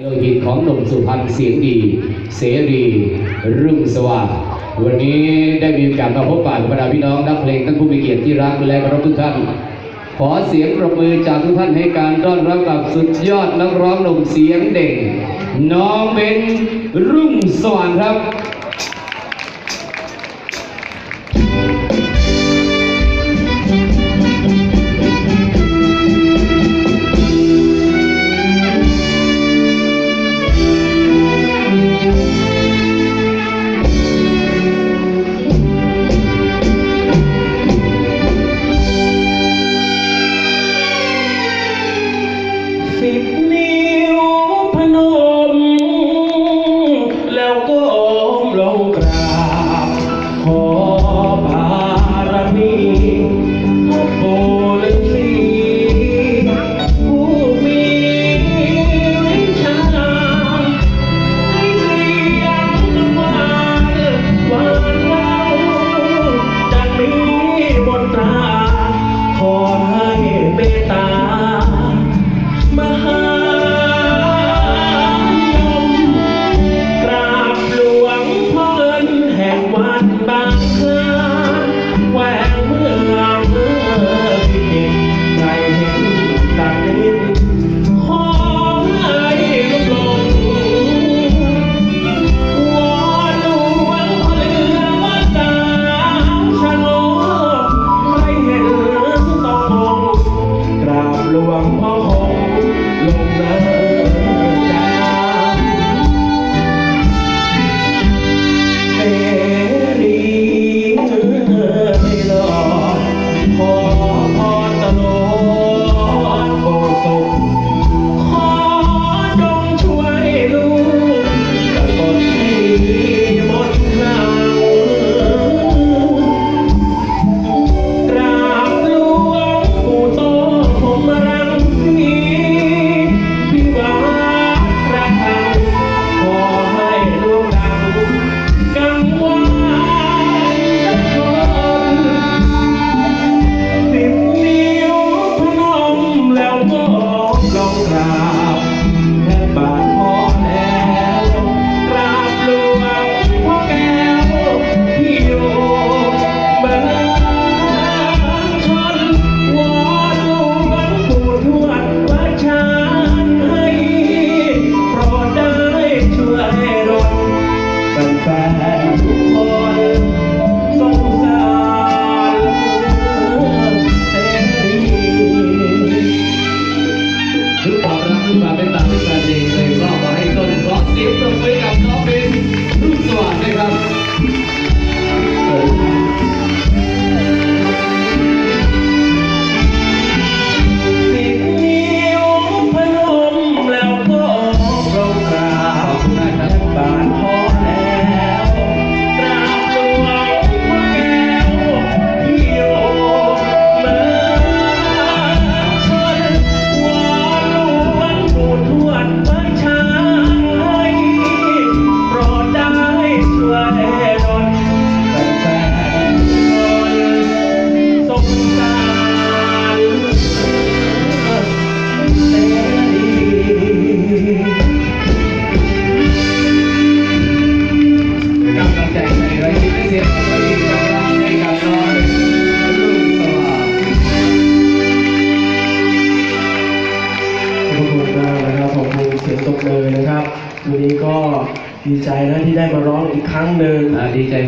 โลหิตของหนุ่มสุพรรณเสียงดี เสรีรุ่งสว่างวันนี้ได้มีโอกาสมาพบปะกับบรรดาพี่น้องนักเพลงทั้งผู้มีเกียรติที่รักและเคารพทุกท่าน ขอเสียงประมือจากทุกท่านให้การต้อนรับกับสุดยอดนักร้องหนุ่มเสียงเด่งน้องเบนรุ่งสว่างครับ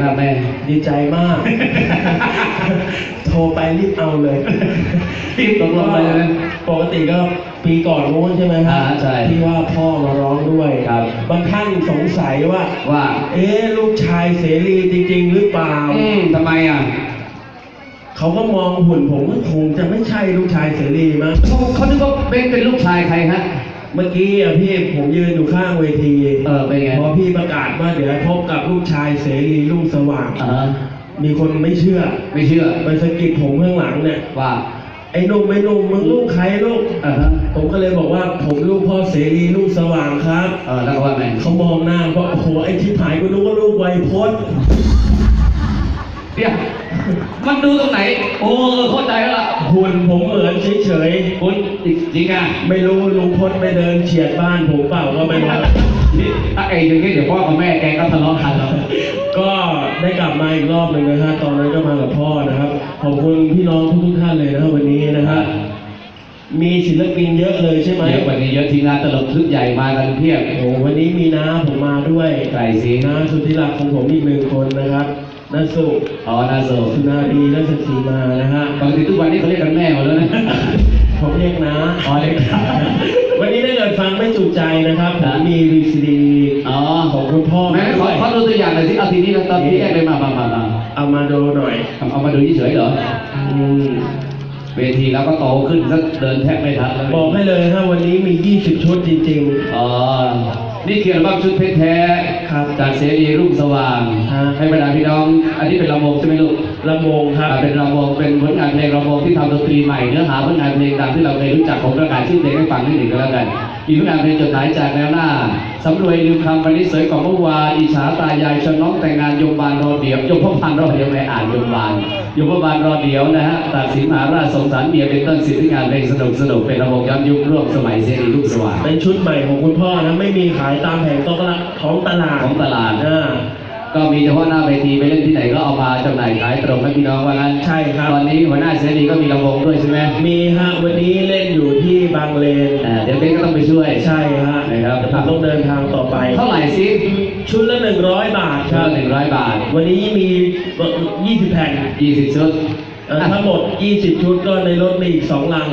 อ่าดีใจมากแม่ ดีใจมาก โทรไปรีบเอาเลยรีบตกลงไปเลยนะปกติก็ปีก่อนนู้นใช่ไหมครัอ่าใช่ที่ว่าพ่อมาร้องด้วยครับบางท่านสงสัยว่า ว่า เอ๊ะลูกชายเสรีจริง ๆ หรือเปล่าอืมทำไมอะเขาก็มองหุ่นผมก็คงจะไม่ใช่ลูกชายเสรีมั้งเขาเขาคิดว่าเบนเป็นลูกชายใครฮะ เมื่อกี้อะพี่ผมยืนอยู่ข้างเวที เออเป็นไงพอพี่ประกาศว่าเดี๋ยวพบกับลูกชายเสรีรุ่งสว่าง อ่าฮะมีคนไม่เชื่อไม่เชื่อไปสะกิดผมข้างหลังเนี่ย ว่าไอ้หนุ่มไอ้หนุ่มมึงลูกใครลูก อ่าฮะผมก็เลยบอกว่าผมลูกพ่อเสรีลูกสว่างครับ เออแล้วก็ว่าไงเขามองหน้าก็โอ้โหไอ้ที่หายกูนึกว่าลูกไวยพจน์ เดี๋ยว มันดูตรงไหน โอ้เออเข้าใจแล้วล่ะหุ่นผมเหมือนเฉยคุณจริงอะๆ ไม่รู้ลุงพลไปเดินเฉียดบ้านผมเปล่าก็ไม่รู้ นี่ถ้าไอ้อย่างนี้เดี๋ยวพ่อกับแม่แกก็ทะเลาะกันแล้ว ก็ได้กลับมาอีกรอบหนึ่งนะฮะตอนนั้นก็มากับพ่อนะครับ ขอบคุณพี่น้องทุกๆท่านเลยนะครับวันนี้นะฮะมีศิลปินเยอะเลยใช่ไหมเยอะกว่านี้เยอะทีมงานตลกชุดใหญ่มากันเพียบโอ้วันนี้มีน้าผมมาด้วยใครสิน้าสุดที่รักของผมอีกหนึ่งคนนะครับ น้าสุอ๋อนาโซสุนารีราชสีมานะฮะปกติทุกวันนี้เขาเรียกกันแม่หมดแล้วนะผมเรียกน้าอ๋อเรียกครับวันนี้ถ้าเกิดฟังไม่จุใจนะครับผครัมบมีวีซีดีอ๋อของคุณพ่อแม่ขอขอดูตัวอย่างหน่อยสิเอาทีนี้เราตอนที่แรกเลยมามามามาเอามาดูหน่อยเอามาดูเฉยๆเหรออืมเวทีแล้วก็โตขึ้นสักเดินแทบไม่ทันแล้วบอกให้เลยฮะวันนี้มี 20 ชุดจริงอ๋อ นี่คืออัลบั้มชุดเพชรแท้ครับจากเสรีรุ่งสว่างฮะ ให้บรรดาพี่น้อง อันนี้เป็นลำวงใช่ไหมลูกๆละโมงครับ อ่าเป็นลำวงเป็นผลงานเพลงลำวงที่ทำดนตรีใหม่เนื้อหาผลงานเพลงตามที่เราเคยรู้จักผมประกาศชื่อเพลงให้ฟังนิดหนึ่งก็แล้วกัน มีผลงานเพลงจดหมายจากแนวหน้าสำรวยลืมคำวันนี้สวยกว่าเมื่อวานอิจฉาตายายชวนน้องแต่งงานยมบาลรอเดียวยมพพันรอเดียวไม่อ่านยมบาลยมพบาลรอเดียวนะฮะตัดสินมหาราชสงสารเมียเป็นต้นสิทธิงานเพลงสนุกสนุกเป็นระบบย้อนยุคร่วมสมัยเสรีรุ่งสว่างเป็นชุดใหม่ของคุณพ่อนะไม่มีขายตามแผงโต๊ะท้องตลาดของตลาดอ่า ก็มีเฉพาะหน้าเวทีไปเล่นที่ไหนก็เอามาจำหน่ายขายตรงให้พี่น้องว่างั้นใช่ครับ ตอนนี้หัวหน้าเสรีก็มีลำวงด้วยใช่ไหมมีฮะวันนี้เล่นอยู่ที่บางเลนอ่าเดี๋ยวเบนก็ต้องไปช่วยใช่ฮะนะครับแต่ผมต้องเดินทางต่อไป เท่าไหร่ซิชุดละ100 บาทคชุดรับละหนึ่งร้อยบาทวันนี้มี20แผ่นยี่สิบชุด เอ่อทั้งหมด 20 ชุดก็ในรถมีอีก 2 ลัง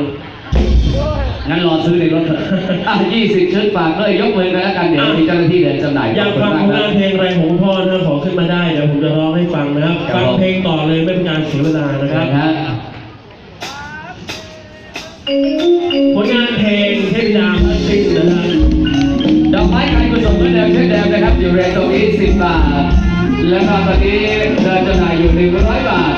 งั้นรอซื้อในรถเถอะอะยี่สิบชุดฝากด้วยยกมือกันแล้วกันเดี๋ยวมีเจ้าหน้าที่เดินจำหน่ายอยากฟังขผบลคุณมงานคเพลรับงอะไรของคุณพ่อนะขอขึ้นมาได้เดี๋ยวผมจะร้องให้ฟังนะครับครับฟังเพลงต่อเลยไม่เป็นการเสียเวลานะครับนะฮะผลงานเพลงเทพธิดาพัสซิ่งนะฮะดอกไม้การกุศลเหมือนเดิมเช่นเดิมนะครับอยู่เรทตรงนี้สิบบาท แล้วก็ตอนนี้เดินจำหน่ายอยู่หนึ่งร้อยบาท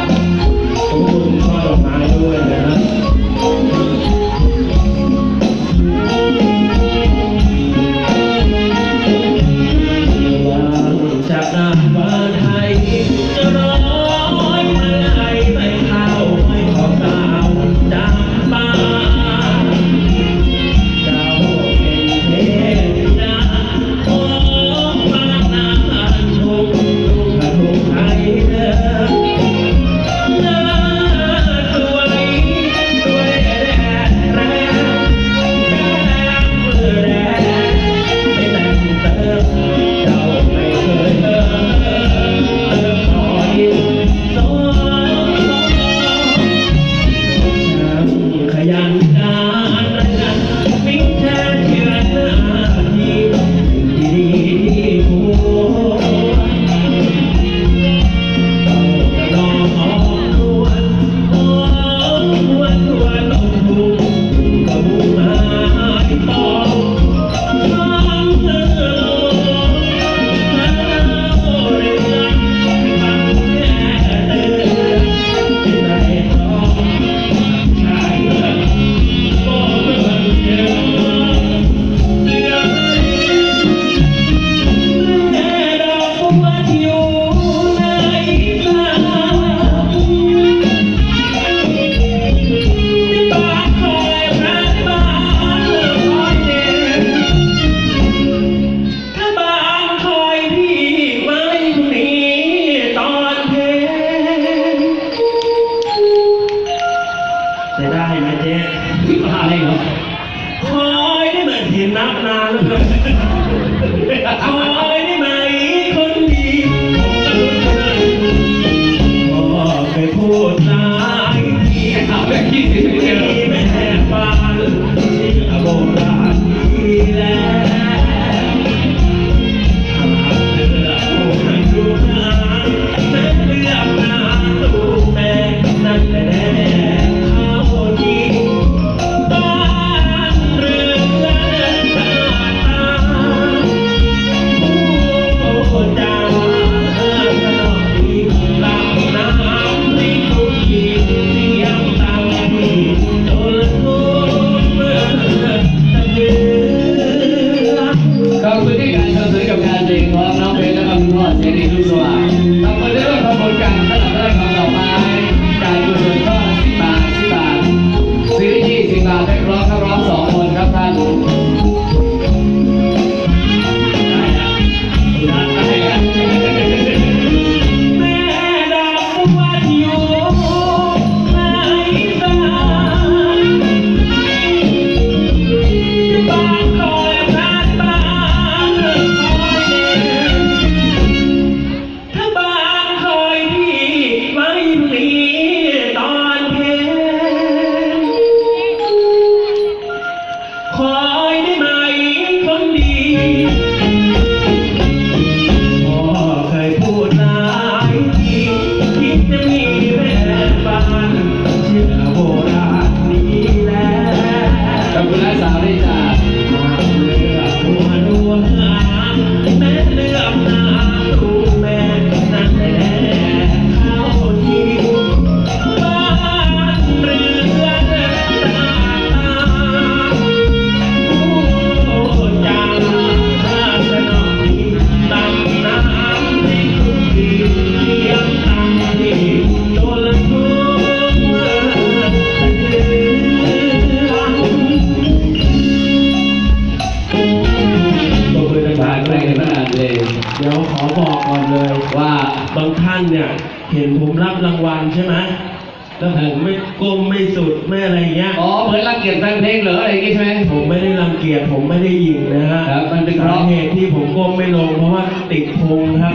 แล้วผมไม่ก้มไม่สุดไม่อะไรเงี้ย อ๋อเหมือนรังเกียจแฟนเพลงเหรออะไรเงี้ใช่ไหม ผมไม่ได้รังเกียจผมไม่ได้ยิงนะครับมันเป็นเพสาราะ เหตุที่ผมก้มไม่ลงเพราะว่าติดพงครับ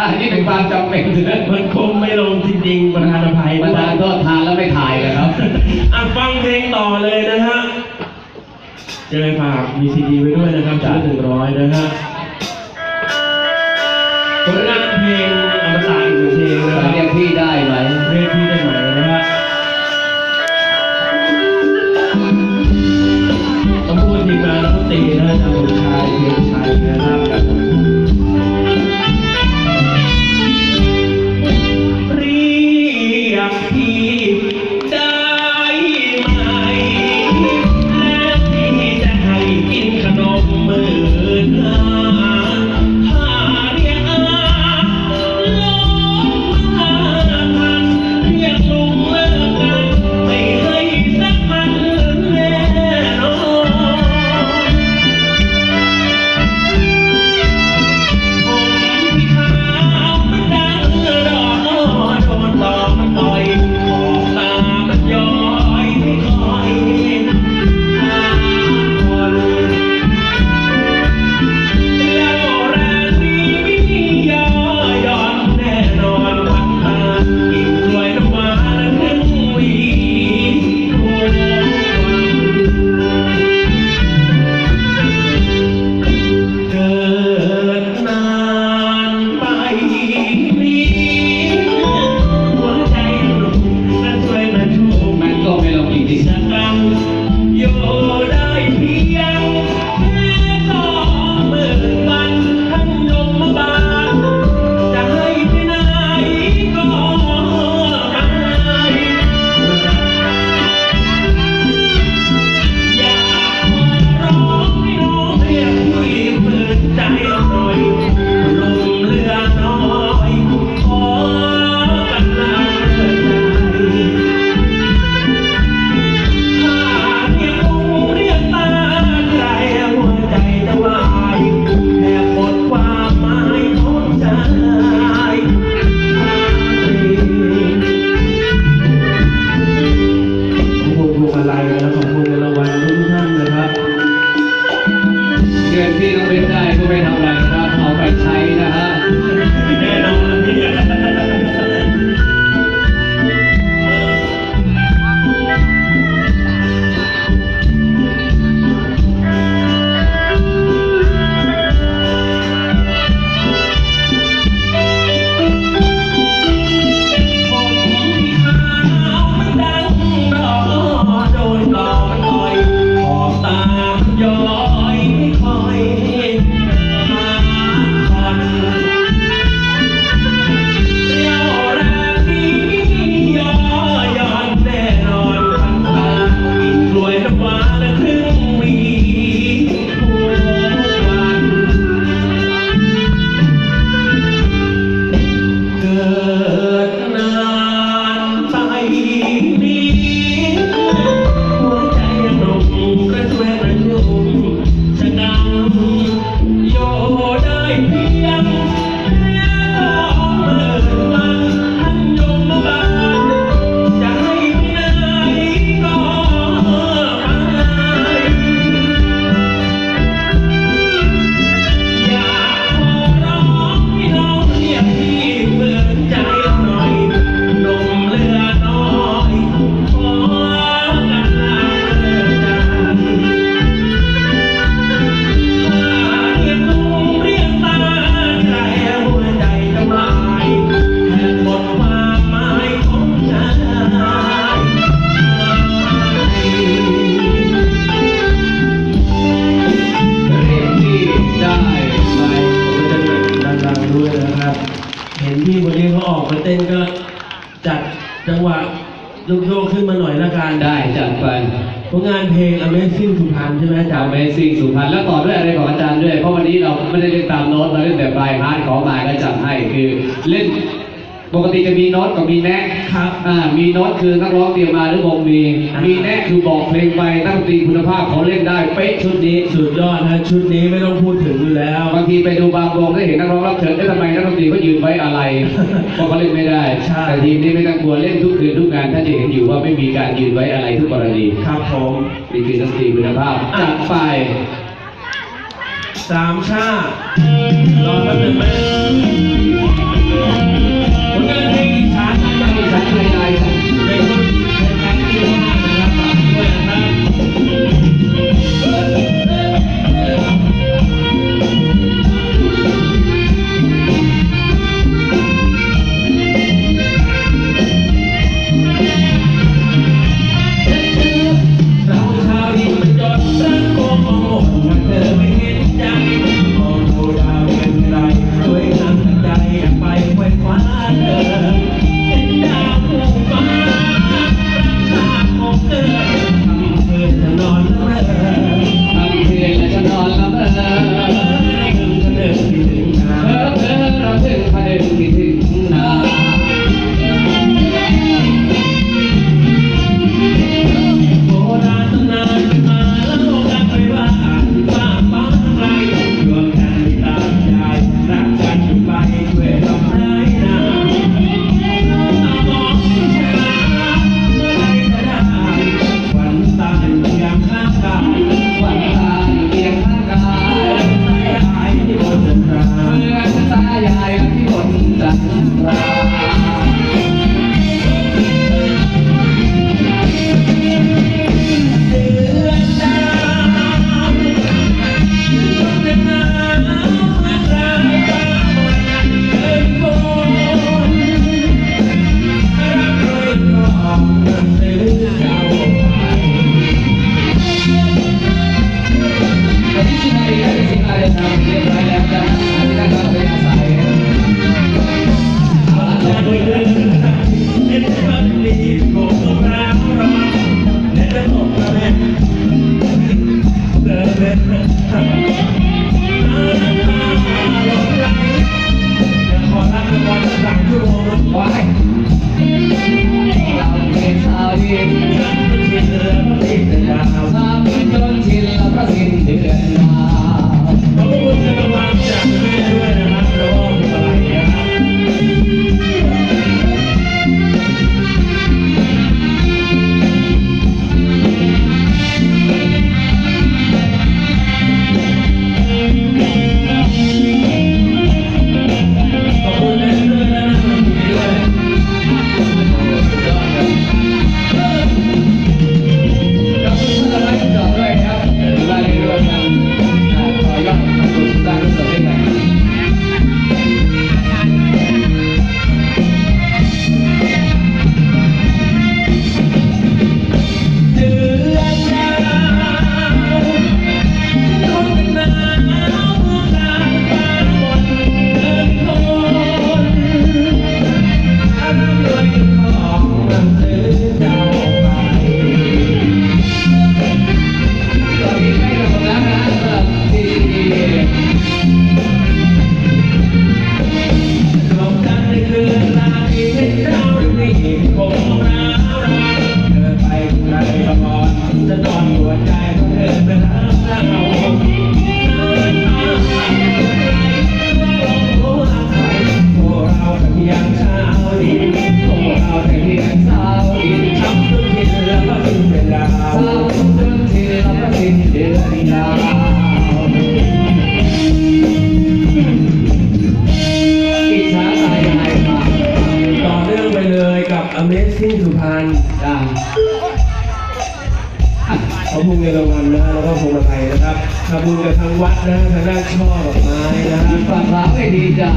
อันนี้เป็นความจำเป็นนะมันก้มไม่ลงจริงๆประธานอภัยประธานก็ทานแล้วไม่ถ่ายนะครับ อะฟังเพลงต่อเลยนะฮะจะเลยฝากมีซีดีไว้ด้วยนะครับชุดหนึ่งร้อยนะฮะ ไปเต้นก็จัดจังหวะโยกขึ้นมาหน่อยละกันได้จัดไปผลงานเพลง Amazing สุพรรณใช่ไหมจารย์ Amazing สุพรรณแล้วต่อด้วยอะไรของอาจารย์ด้วย เพราะวันนี้เราไม่ได้เล่นตามโน้ตเราเล่นแบบลายพาร์ทของมายก็จัดให้คือเล่น ปกติจะมีโน้ตกับมีแนะครับ อ่ามีโน้ตคือนักร้องเตรียมมาหรือวงมีมี มีแนะคือบอกเพลงไปตั้งตีคุณภาพเขาเล่นได้เป๊ะชุดนี้สุดยอดนะชุดนี้ไม่ต้องพูดถึงแล้ว บางทีไปดูบางวงได้เห็นนักร้องรับเชิญได้ทำไมนักดนตรีก็ยืนไว้อะไรเพราะเขาเล่นไม่ได้แต่ทีมนี้ไม่ต้องกลัวเล่นทุกคืนทุกงานถ้าจะเห็นอยู่ว่าไม่มีการยืนไว้อะไรทุกกรณีครับผม นี่คือดนตรีคุณภาพจัดไป สามชาติรอแป๊บหนึงไหม ทำบุญกับทางวัดนะทางด้านช่อดอกไม้นะฝากร้านให้ดีจ้า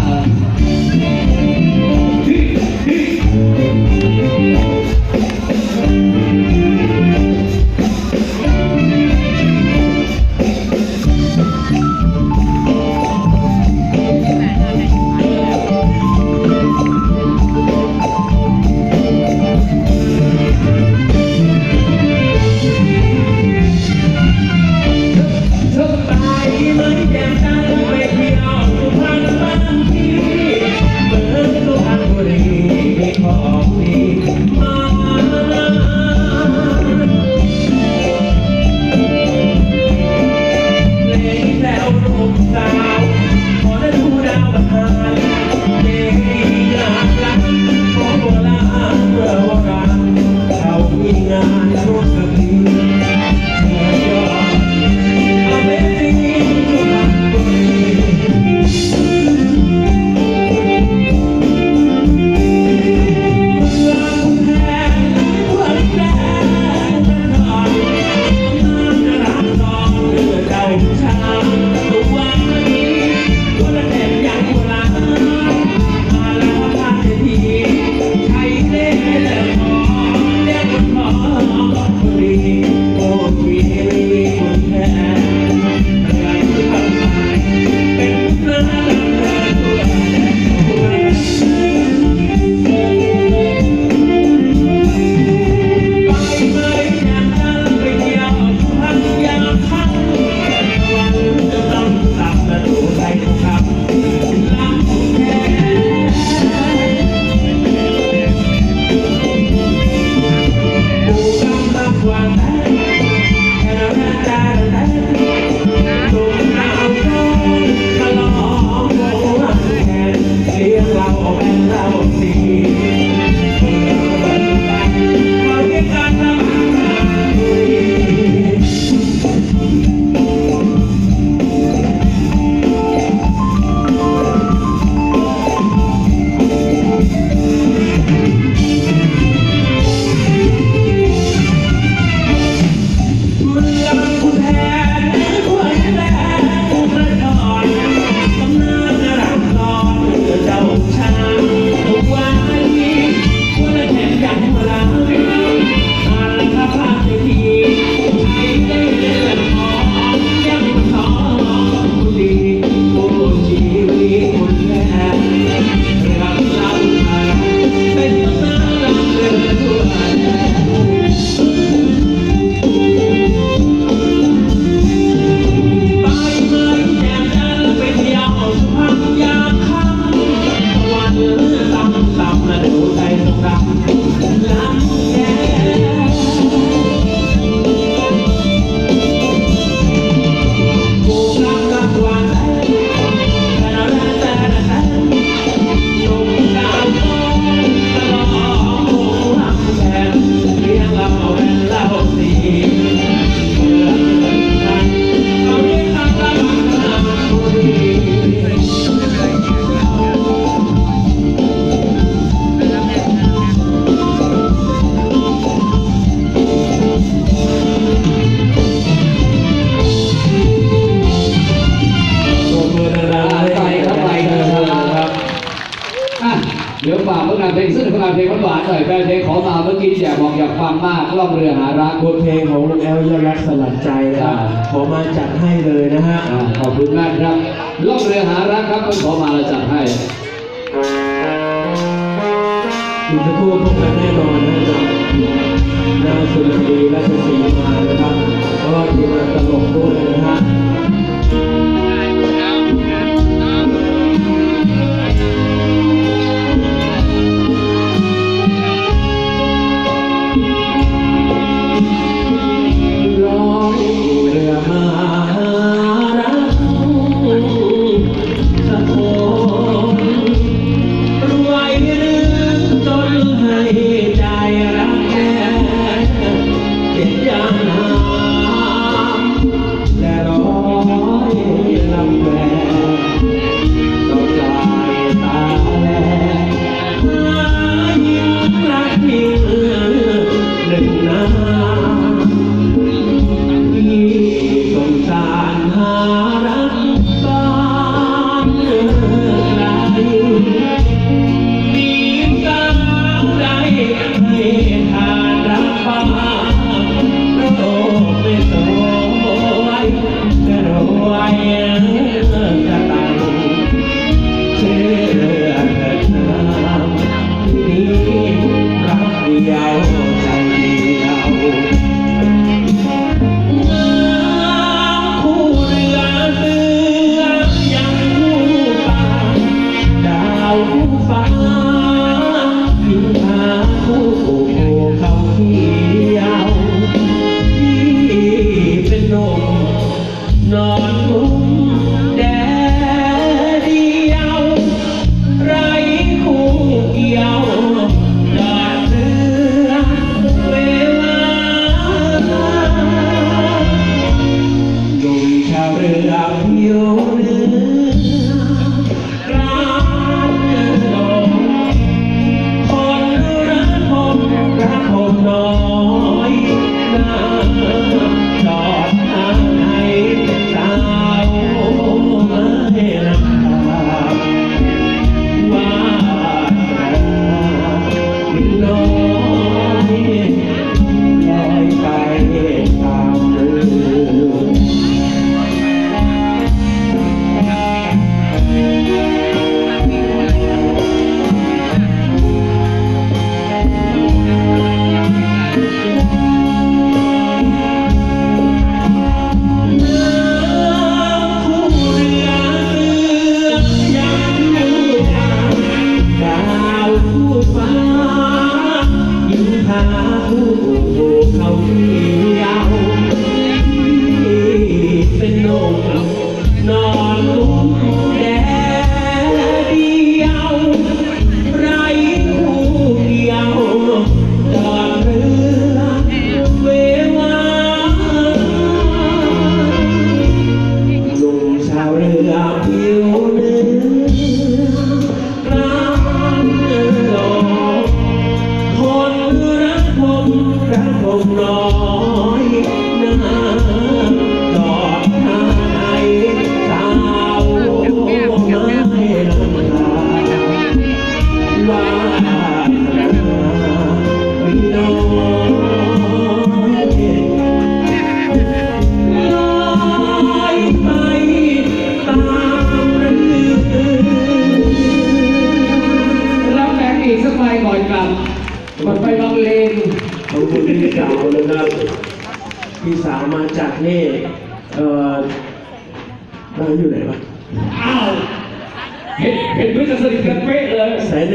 yeah.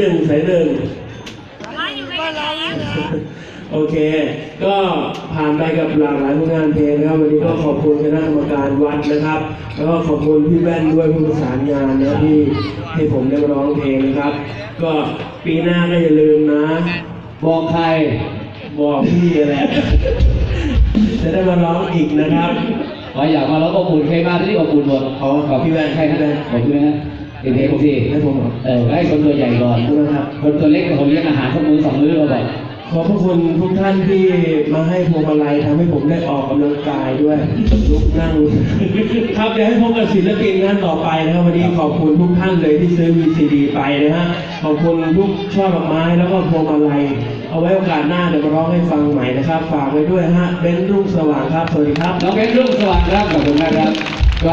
นึ่งใส่หนึ่งโอเค ก็ผ่านไปกับหลากหลายผลงานเพลงนะครับวันนี้ก็ขอบคุณคณะกรรมการวัดนะครับ แล้วก็ขอบคุณพี่แว่นด้วยผู้ประสานงานนะที่ให้ผมได้มาร้องเพลงนะครับ ก็ปีหน้าก็อย่าลืมนะ บอกใครบอกพี่แหละจะได้มาร้องอีกนะครับขออยากมาร้องขอบคุณนใครมาที่นี่อบคุณหมดขอขอพี่แว่นใครครับแขอพี่แว่น เด็กๆสิให้ผมเอเอให้คนตัวใหญ่ก่อนคนะครับคนตัวเล็กกับเลี้ยงอาหารสักมือสองมือเราบอกขอบพระคุณทุกท่านที่มาให้พวงมาลัยทำให้ผมได้ออกกำลังกายด้วยลุกนั่ง ครับเดี๋ยวให้พบกับศิลปินงานต่อไปนะครับวันนี้ขอบคุณทุกท่านเลยที่ซื้อวีซีดีไปนะฮะขอบคุณทุกช่อดอกไม้แล้วก็พวงมาลัย เอาไว้โอกาสหน้าเดี๋ยวมาร้องให้ฟังใหม่นะครับ ฝากไว้ด้วยฮะเบนซ์รุ่งสว่างครับสวัสดีครับ น้องเบนรุ่งสว่างครับขอบคุณมากครับ